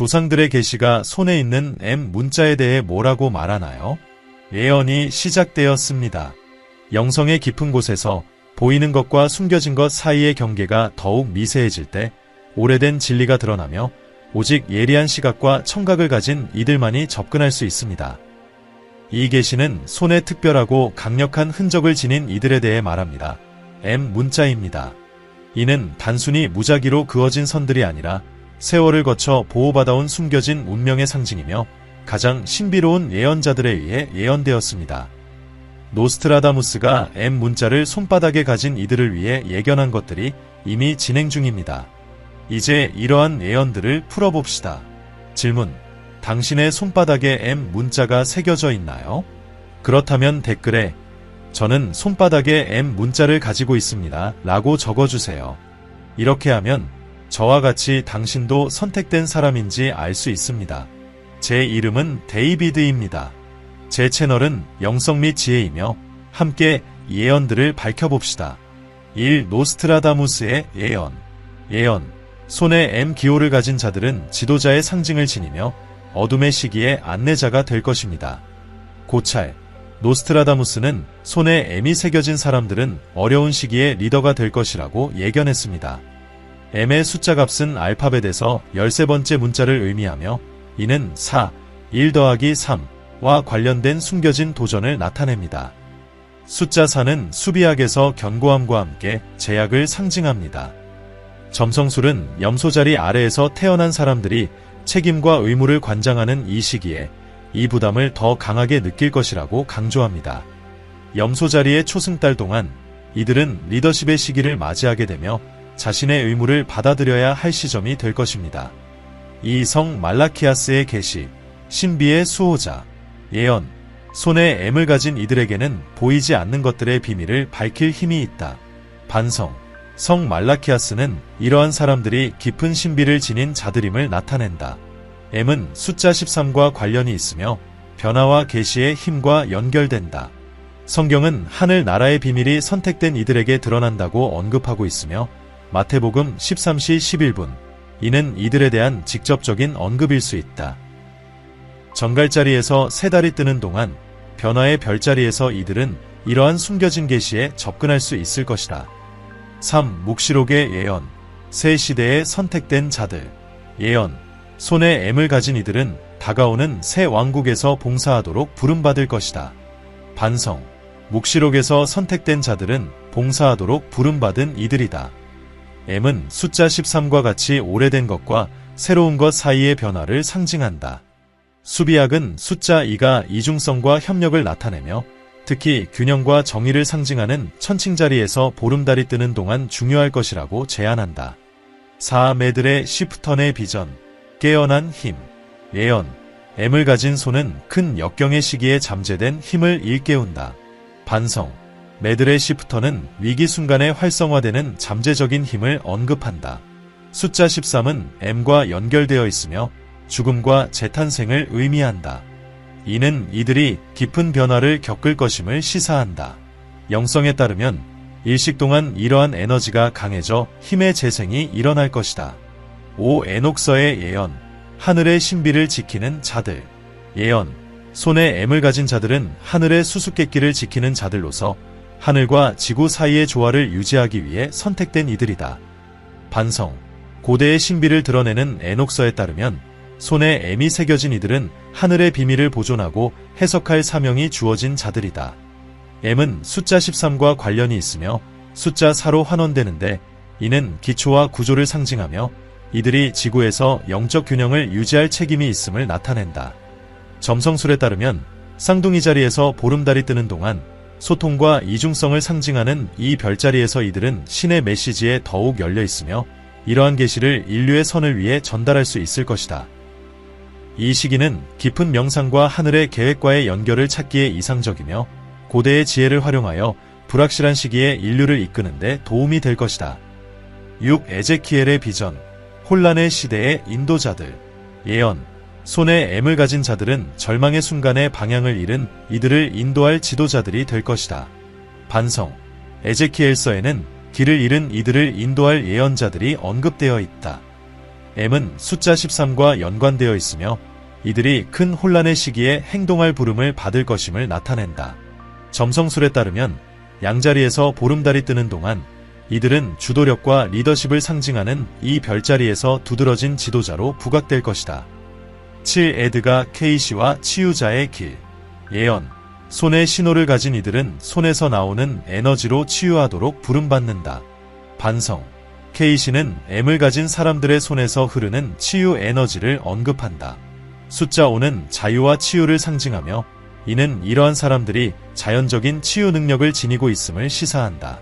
조상들의 계시가 손에 있는 M 문자에 대해 뭐라고 말하나요? 예언이 시작되었습니다. 영성의 깊은 곳에서 보이는 것과 숨겨진 것 사이의 경계가 더욱 미세해질 때 오래된 진리가 드러나며 오직 예리한 시각과 청각을 가진 이들만이 접근할 수 있습니다. 이 계시는 손에 특별하고 강력한 흔적을 지닌 이들에 대해 말합니다. M 문자입니다. 이는 단순히 무작위로 그어진 선들이 아니라 세월을 거쳐 보호받아온 숨겨진 운명의 상징이며 가장 신비로운 예언자들에 의해 예언되었습니다. 노스트라다무스가 M 문자를 손바닥에 가진 이들을 위해 예견한 것들이 이미 진행 중입니다. 이제 이러한 예언들을 풀어봅시다. 질문. 당신의 손바닥에 M 문자가 새겨져 있나요? 그렇다면 댓글에 저는 손바닥에 M 문자를 가지고 있습니다. 라고 적어주세요. 이렇게 하면 저와 같이 당신도 선택된 사람인지 알 수 있습니다. 제 이름은 데이비드입니다. 제 채널은 영성 및 지혜이며 함께 예언들을 밝혀봅시다. 1. 노스트라다무스의 예언 예언 손에 M 기호를 가진 자들은 지도자의 상징을 지니며 어둠의 시기에 안내자가 될 것입니다. 고찰 노스트라다무스는 손에 M이 새겨진 사람들은 어려운 시기에 리더가 될 것이라고 예견했습니다. M의 숫자 값은 알파벳에서 13번째 문자를 의미하며 이는 4, 1 더하기 3와 관련된 숨겨진 도전을 나타냅니다. 숫자 4는 수비학에서 견고함과 함께 제약을 상징합니다. 점성술은 염소자리 아래에서 태어난 사람들이 책임과 의무를 관장하는 이 시기에 이 부담을 더 강하게 느낄 것이라고 강조합니다. 염소자리의 초승달 동안 이들은 리더십의 시기를 맞이하게 되며 자신의 의무를 받아들여야 할 시점이 될 것입니다. 이 성 말라키아스의 계시, 신비의 수호자, 예언, 손에 M을 가진 이들에게는 보이지 않는 것들의 비밀을 밝힐 힘이 있다. 반성, 성 말라키아스는 이러한 사람들이 깊은 신비를 지닌 자들임을 나타낸다. M은 숫자 13과 관련이 있으며 변화와 계시의 힘과 연결된다. 성경은 하늘 나라의 비밀이 선택된 이들에게 드러난다고 언급하고 있으며 마태복음 13시 11분 이는 이들에 대한 직접적인 언급일 수 있다. 정갈자리에서 세 달이 뜨는 동안 변화의 별자리에서 이들은 이러한 숨겨진 계시에 접근할 수 있을 것이다. 3. 묵시록의 예언 새 시대에 선택된 자들 예언 손에 M을 가진 이들은 다가오는 새 왕국에서 봉사하도록 부름받을 것이다. 반성 묵시록에서 선택된 자들은 봉사하도록 부름받은 이들이다. M은 숫자 13과 같이 오래된 것과 새로운 것 사이의 변화를 상징한다. 수비학은 숫자 2가 이중성과 협력을 나타내며 특히 균형과 정의를 상징하는 천칭자리에서 보름달이 뜨는 동안 중요할 것이라고 제안한다. 4. 메들의 시프턴의 비전, 깨어난 힘, 예언, M을 가진 손은 큰 역경의 시기에 잠재된 힘을 일깨운다. 반성, 매드의 시프터는 위기 순간에 활성화되는 잠재적인 힘을 언급한다. 숫자 13은 M과 연결되어 있으며 죽음과 재탄생을 의미한다. 이는 이들이 깊은 변화를 겪을 것임을 시사한다. 영성에 따르면 일식 동안 이러한 에너지가 강해져 힘의 재생이 일어날 것이다. 오 에녹서의 예언, 하늘의 신비를 지키는 자들. 예언, 손에 M을 가진 자들은 하늘의 수수께끼를 지키는 자들로서 하늘과 지구 사이의 조화를 유지하기 위해 선택된 이들이다. 반성. 고대의 신비를 드러내는 에녹서에 따르면 손에 M이 새겨진 이들은 하늘의 비밀을 보존하고 해석할 사명이 주어진 자들이다. M은 숫자 13과 관련이 있으며 숫자 4로 환원되는데 이는 기초와 구조를 상징하며 이들이 지구에서 영적 균형을 유지할 책임이 있음을 나타낸다. 점성술에 따르면 쌍둥이 자리에서 보름달이 뜨는 동안 소통과 이중성을 상징하는 이 별자리에서 이들은 신의 메시지에 더욱 열려 있으며 이러한 계시를 인류의 선을 위해 전달할 수 있을 것이다. 이 시기는 깊은 명상과 하늘의 계획과의 연결을 찾기에 이상적이며 고대의 지혜를 활용하여 불확실한 시기에 인류를 이끄는데 도움이 될 것이다. 6. 에제키엘의 비전 혼란의 시대의 인도자들 예언 손에 M을 가진 자들은 절망의 순간에 방향을 잃은 이들을 인도할 지도자들이 될 것이다. 반성. 에제키엘서에는 길을 잃은 이들을 인도할 예언자들이 언급되어 있다. M은 숫자 13과 연관되어 있으며 이들이 큰 혼란의 시기에 행동할 부름을 받을 것임을 나타낸다. 점성술에 따르면 양자리에서 보름달이 뜨는 동안 이들은 주도력과 리더십을 상징하는 이 별자리에서 두드러진 지도자로 부각될 것이다. 7. 에드가 케이시와 치유자의 길 예언 손에 신호를 가진 이들은 손에서 나오는 에너지로 치유하도록 부름받는다. 반성 케이시는 M을 가진 사람들의 손에서 흐르는 치유 에너지를 언급한다. 숫자 5는 자유와 치유를 상징하며 이는 이러한 사람들이 자연적인 치유 능력을 지니고 있음을 시사한다.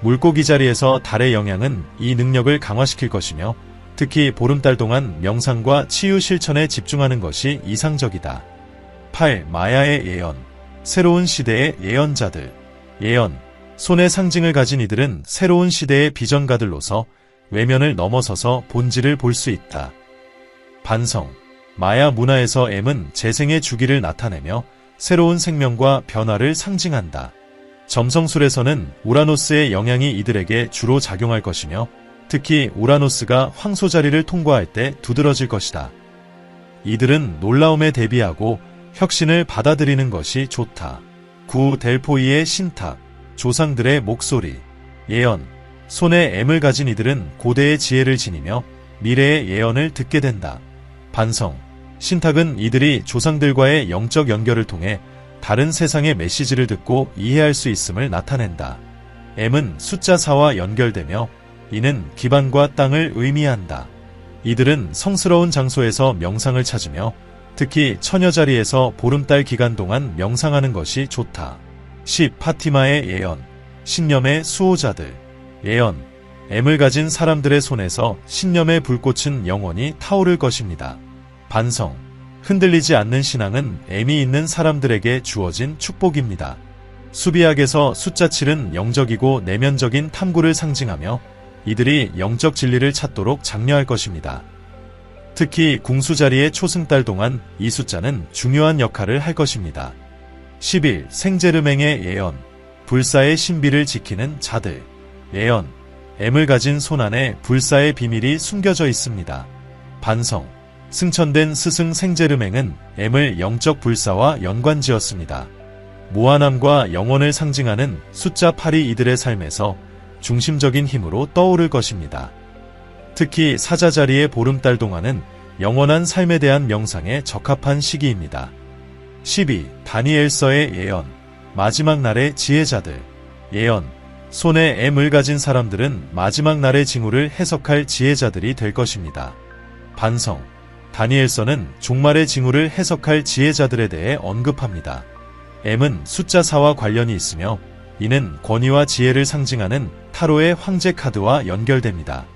물고기 자리에서 달의 영향은 이 능력을 강화시킬 것이며 특히 보름달 동안 명상과 치유 실천에 집중하는 것이 이상적이다. 8. 마야의 예언 새로운 시대의 예언자들 예언 손의 상징을 가진 이들은 새로운 시대의 비전가들로서 외면을 넘어서서 본질을 볼 수 있다. 반성 마야 문화에서 M은 재생의 주기를 나타내며 새로운 생명과 변화를 상징한다. 점성술에서는 우라노스의 영향이 이들에게 주로 작용할 것이며 특히 우라노스가 황소 자리를 통과할 때 두드러질 것이다. 이들은 놀라움에 대비하고 혁신을 받아들이는 것이 좋다. 구 델포이의 신탁, 조상들의 목소리, 예언, 손에 M을 가진 이들은 고대의 지혜를 지니며 미래의 예언을 듣게 된다. 반성, 신탁은 이들이 조상들과의 영적 연결을 통해 다른 세상의 메시지를 듣고 이해할 수 있음을 나타낸다. M은 숫자 4와 연결되며 이는 기반과 땅을 의미한다. 이들은 성스러운 장소에서 명상을 찾으며 특히 처녀 자리에서 보름달 기간 동안 명상하는 것이 좋다. 10. 파티마의 예언 신념의 수호자들 예언 M을 가진 사람들의 손에서 신념의 불꽃은 영원히 타오를 것입니다. 반성 흔들리지 않는 신앙은 M이 있는 사람들에게 주어진 축복입니다. 수비학에서 숫자 7은 영적이고 내면적인 탐구를 상징하며 이들이 영적 진리를 찾도록 장려할 것입니다. 특히 궁수 자리의 초승달 동안 이 숫자는 중요한 역할을 할 것입니다. 11. 생제르맹의 예언 불사의 신비를 지키는 자들 예언 M을 가진 손 안에 불사의 비밀이 숨겨져 있습니다. 반성 승천된 스승 생제르맹은 M을 영적 불사와 연관지었습니다. 무한함과 영원을 상징하는 숫자 8이 이들의 삶에서 중심적인 힘으로 떠오를 것입니다. 특히 사자 자리의 보름달 동안은 영원한 삶에 대한 명상에 적합한 시기입니다. 12. 다니엘서의 예언 마지막 날의 지혜자들 예언 손에 M을 가진 사람들은 마지막 날의 징후를 해석할 지혜자들이 될 것입니다. 반성 다니엘서는 종말의 징후를 해석할 지혜자들에 대해 언급합니다. M은 숫자 4와 관련이 있으며 이는 권위와 지혜를 상징하는 타로의 황제 카드와 연결됩니다.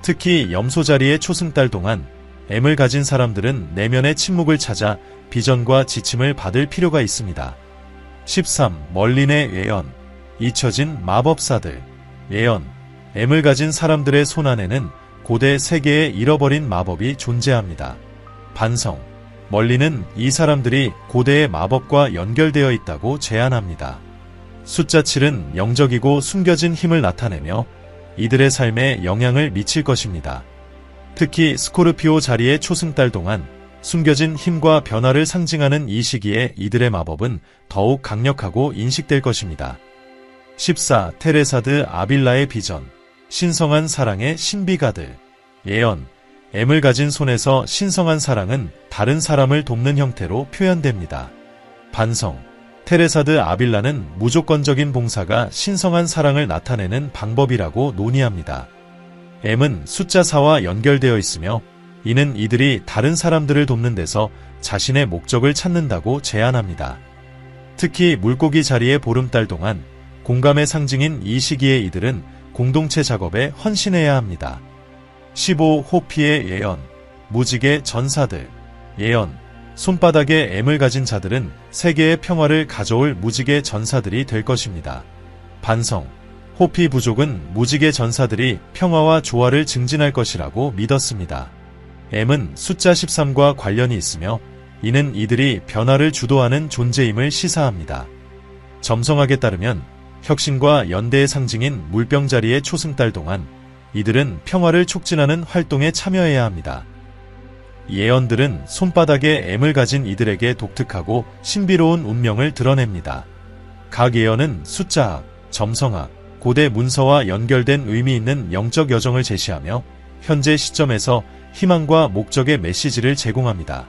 특히 염소 자리의 초승달 동안 M을 가진 사람들은 내면의 침묵을 찾아 비전과 지침을 받을 필요가 있습니다. 13. 멀린의 예언 잊혀진 마법사들 예언 M을 가진 사람들의 손안에는 고대 세계에 잃어버린 마법이 존재합니다. 반성 멀리는 이 사람들이 고대의 마법과 연결되어 있다고 제안합니다. 숫자 7은 영적이고 숨겨진 힘을 나타내며 이들의 삶에 영향을 미칠 것입니다. 특히 스코르피오 자리의 초승달 동안 숨겨진 힘과 변화를 상징하는 이 시기에 이들의 마법은 더욱 강력하고 인식될 것입니다. 14. 테레사드 아빌라의 비전 신성한 사랑의 신비가들 예언 M을 가진 손에서 신성한 사랑은 다른 사람을 돕는 형태로 표현됩니다. 반성 테레사드 아빌라는 무조건적인 봉사가 신성한 사랑을 나타내는 방법이라고 논의합니다. M은 숫자 4와 연결되어 있으며 이는 이들이 다른 사람들을 돕는 데서 자신의 목적을 찾는다고 제안합니다. 특히 물고기 자리의 보름달 동안 공감의 상징인 이 시기에 이들은 공동체 작업에 헌신해야 합니다. 15. 호피의 예언 무지개 전사들 예언 손바닥에 M을 가진 자들은 세계의 평화를 가져올 무지개 전사들이 될 것입니다. 반성 호피 부족은 무지개 전사들이 평화와 조화를 증진할 것이라고 믿었습니다. M은 숫자 13과 관련이 있으며 이는 이들이 변화를 주도하는 존재임을 시사합니다. 점성학에 따르면 혁신과 연대의 상징인 물병자리의 초승달 동안 이들은 평화를 촉진하는 활동에 참여해야 합니다. 예언들은 손바닥에 M을 가진 이들에게 독특하고 신비로운 운명을 드러냅니다. 각 예언은 숫자학, 점성학, 고대 문서와 연결된 의미 있는 영적 여정을 제시하며 현재 시점에서 희망과 목적의 메시지를 제공합니다.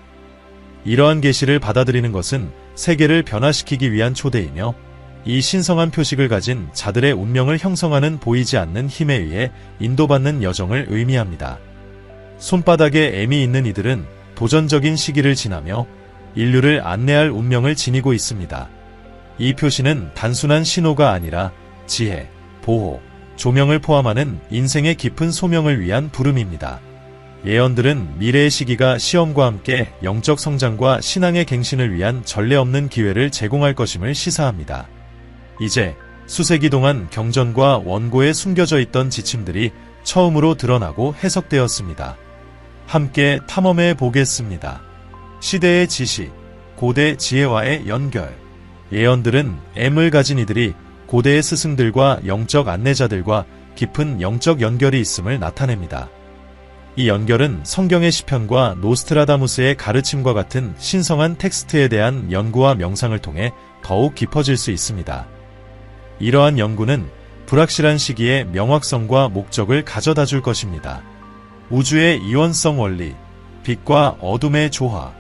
이러한 계시를 받아들이는 것은 세계를 변화시키기 위한 초대이며 이 신성한 표식을 가진 자들의 운명을 형성하는 보이지 않는 힘에 의해 인도받는 여정을 의미합니다. 손바닥에 M이 있는 이들은 도전적인 시기를 지나며 인류를 안내할 운명을 지니고 있습니다. 이 표시는 단순한 신호가 아니라 지혜, 보호, 조명을 포함하는 인생의 깊은 소명을 위한 부름입니다. 예언들은 미래의 시기가 시험과 함께 영적 성장과 신앙의 갱신을 위한 전례 없는 기회를 제공할 것임을 시사합니다. 이제 수세기 동안 경전과 원고에 숨겨져 있던 지침들이 처음으로 드러나고 해석되었습니다. 함께 탐험해 보겠습니다. 시대의 지식, 고대 지혜와의 연결. 예언들은 M을 가진 이들이 고대의 스승들과 영적 안내자들과 깊은 영적 연결이 있음을 나타냅니다. 이 연결은 성경의 시편과 노스트라다무스의 가르침과 같은 신성한 텍스트에 대한 연구와 명상을 통해 더욱 깊어질 수 있습니다. 이러한 연구는 불확실한 시기에 명확성과 목적을 가져다 줄 것입니다. 우주의 이원성 원리, 빛과 어둠의 조화,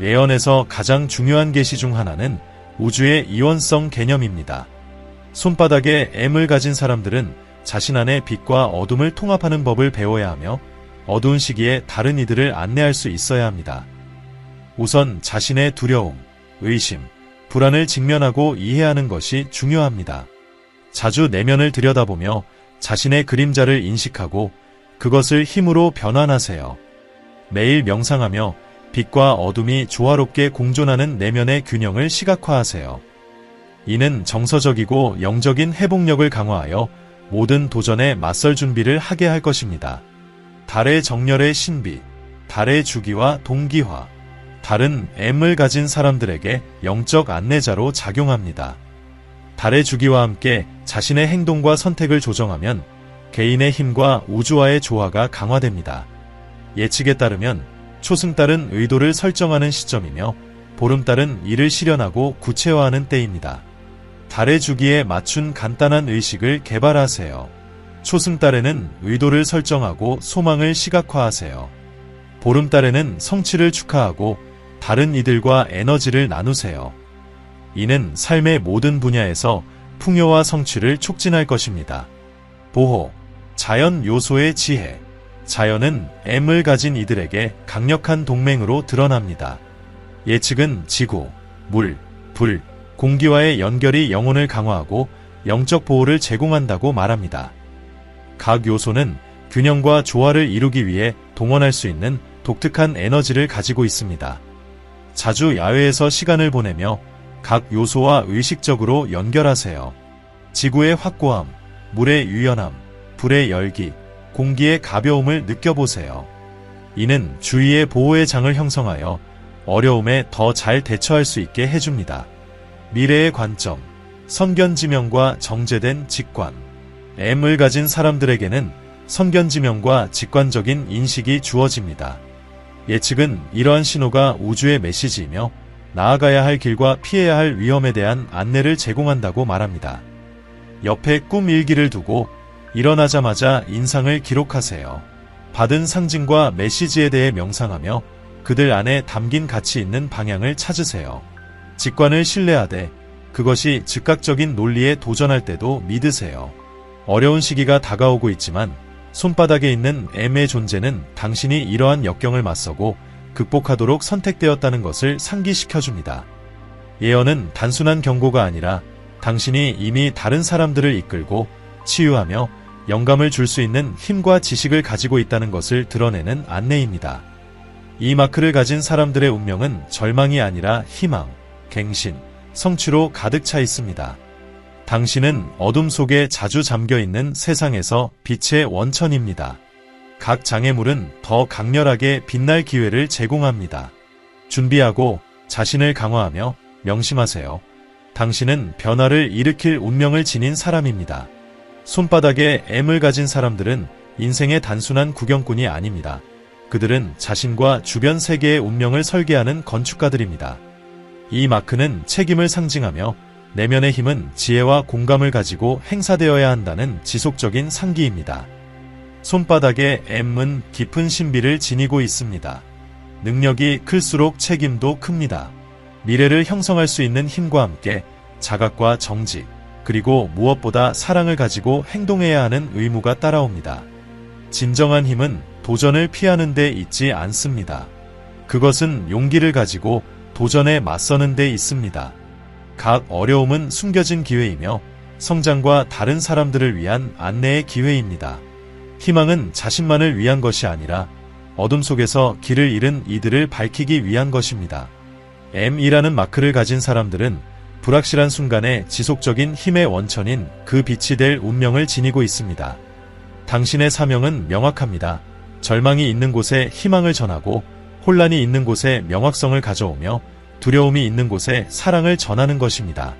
예언에서 가장 중요한 계시 중 하나는 우주의 이원성 개념입니다. 손바닥에 M을 가진 사람들은 자신 안에 빛과 어둠을 통합하는 법을 배워야 하며 어두운 시기에 다른 이들을 안내할 수 있어야 합니다. 우선 자신의 두려움, 의심, 불안을 직면하고 이해하는 것이 중요합니다. 자주 내면을 들여다보며 자신의 그림자를 인식하고 그것을 힘으로 변환하세요. 매일 명상하며 빛과 어둠이 조화롭게 공존하는 내면의 균형을 시각화하세요. 이는 정서적이고 영적인 회복력을 강화하여 모든 도전에 맞설 준비를 하게 할 것입니다. 달의 정렬의 신비, 달의 주기와 동기화, 달은 M을 가진 사람들에게 영적 안내자로 작용합니다. 달의 주기와 함께 자신의 행동과 선택을 조정하면 개인의 힘과 우주와의 조화가 강화됩니다. 예측에 따르면 초승달은 의도를 설정하는 시점이며 보름달은 이를 실현하고 구체화하는 때입니다. 달의 주기에 맞춘 간단한 의식을 개발하세요. 초승달에는 의도를 설정하고 소망을 시각화하세요. 보름달에는 성취를 축하하고 다른 이들과 에너지를 나누세요. 이는 삶의 모든 분야에서 풍요와 성취를 촉진할 것입니다. 보호, 자연 요소의 지혜. 자연은 M을 가진 이들에게 강력한 동맹으로 드러납니다. 예측은 지구, 물, 불, 공기와의 연결이 영혼을 강화하고 영적 보호를 제공한다고 말합니다. 각 요소는 균형과 조화를 이루기 위해 동원할 수 있는 독특한 에너지를 가지고 있습니다. 자주 야외에서 시간을 보내며 각 요소와 의식적으로 연결하세요. 지구의 확고함, 물의 유연함, 불의 열기, 공기의 가벼움을 느껴보세요. 이는 주위의 보호의 장을 형성하여 어려움에 더 잘 대처할 수 있게 해줍니다. 미래의 관점, 선견지명과 정제된 직관. M을 가진 사람들에게는 선견지명과 직관적인 인식이 주어집니다. 예측은 이러한 신호가 우주의 메시지이며 나아가야 할 길과 피해야 할 위험에 대한 안내를 제공한다고 말합니다. 옆에 꿈 일기를 두고 일어나자마자 인상을 기록하세요. 받은 상징과 메시지에 대해 명상하며 그들 안에 담긴 가치 있는 방향을 찾으세요. 직관을 신뢰하되 그것이 즉각적인 논리에 도전할 때도 믿으세요. 어려운 시기가 다가오고 있지만 손바닥에 있는 M의 존재는 당신이 이러한 역경을 맞서고 극복하도록 선택되었다는 것을 상기시켜줍니다. 예언은 단순한 경고가 아니라 당신이 이미 다른 사람들을 이끌고 치유하며 영감을 줄 수 있는 힘과 지식을 가지고 있다는 것을 드러내는 안내입니다. 이 마크를 가진 사람들의 운명은 절망이 아니라 희망, 갱신, 성취로 가득 차 있습니다. 당신은 어둠 속에 자주 잠겨 있는 세상에서 빛의 원천입니다. 각 장애물은 더 강렬하게 빛날 기회를 제공합니다. 준비하고 자신을 강화하며 명심하세요. 당신은 변화를 일으킬 운명을 지닌 사람입니다. 손바닥에 M을 가진 사람들은 인생의 단순한 구경꾼이 아닙니다. 그들은 자신과 주변 세계의 운명을 설계하는 건축가들입니다. 이 마크는 책임을 상징하며 내면의 힘은 지혜와 공감을 가지고 행사되어야 한다는 지속적인 상기입니다. 손바닥에 M은 깊은 신비를 지니고 있습니다. 능력이 클수록 책임도 큽니다. 미래를 형성할 수 있는 힘과 함께 자각과 정직, 그리고 무엇보다 사랑을 가지고 행동해야 하는 의무가 따라옵니다. 진정한 힘은 도전을 피하는 데 있지 않습니다. 그것은 용기를 가지고 도전에 맞서는 데 있습니다. 각 어려움은 숨겨진 기회이며 성장과 다른 사람들을 위한 안내의 기회입니다. 희망은 자신만을 위한 것이 아니라 어둠 속에서 길을 잃은 이들을 밝히기 위한 것입니다. M이라는 마크를 가진 사람들은 불확실한 순간에 지속적인 힘의 원천인 그 빛이 될 운명을 지니고 있습니다. 당신의 사명은 명확합니다. 절망이 있는 곳에 희망을 전하고 혼란이 있는 곳에 명확성을 가져오며 두려움이 있는 곳에 사랑을 전하는 것입니다.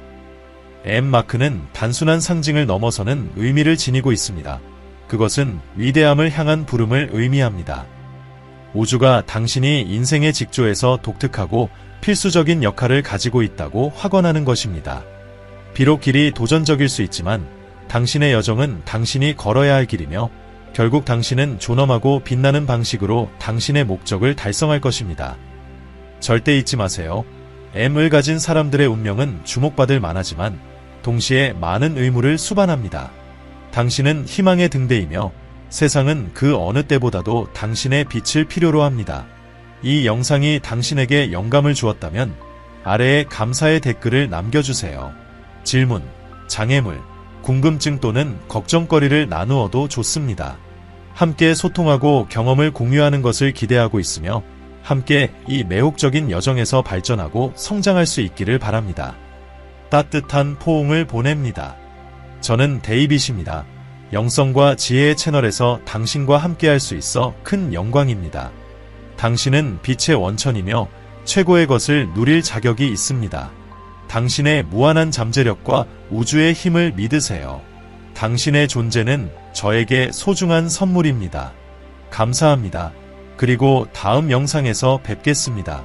M 마크는 단순한 상징을 넘어서는 의미를 지니고 있습니다. 그것은 위대함을 향한 부름을 의미합니다. 우주가 당신이 인생의 직조에서 독특하고 필수적인 역할을 가지고 있다고 확언하는 것입니다. 비록 길이 도전적일 수 있지만 당신의 여정은 당신이 걸어야 할 길이며 결국 당신은 존엄하고 빛나는 방식으로 당신의 목적을 달성할 것입니다. 절대 잊지 마세요. M을 가진 사람들의 운명은 주목받을 만하지만 동시에 많은 의무를 수반합니다. 당신은 희망의 등대이며 세상은 그 어느 때보다도 당신의 빛을 필요로 합니다. 이 영상이 당신에게 영감을 주었다면 아래에 감사의 댓글을 남겨주세요. 질문, 장애물, 궁금증 또는 걱정거리를 나누어도 좋습니다. 함께 소통하고 경험을 공유하는 것을 기대하고 있으며 함께 이 매혹적인 여정에서 발전하고 성장할 수 있기를 바랍니다. 따뜻한 포옹을 보냅니다. 저는 데이빗입니다. 영성과 지혜의 채널에서 당신과 함께할 수 있어 큰 영광입니다. 당신은 빛의 원천이며 최고의 것을 누릴 자격이 있습니다. 당신의 무한한 잠재력과 우주의 힘을 믿으세요. 당신의 존재는 저에게 소중한 선물입니다. 감사합니다. 그리고 다음 영상에서 뵙겠습니다.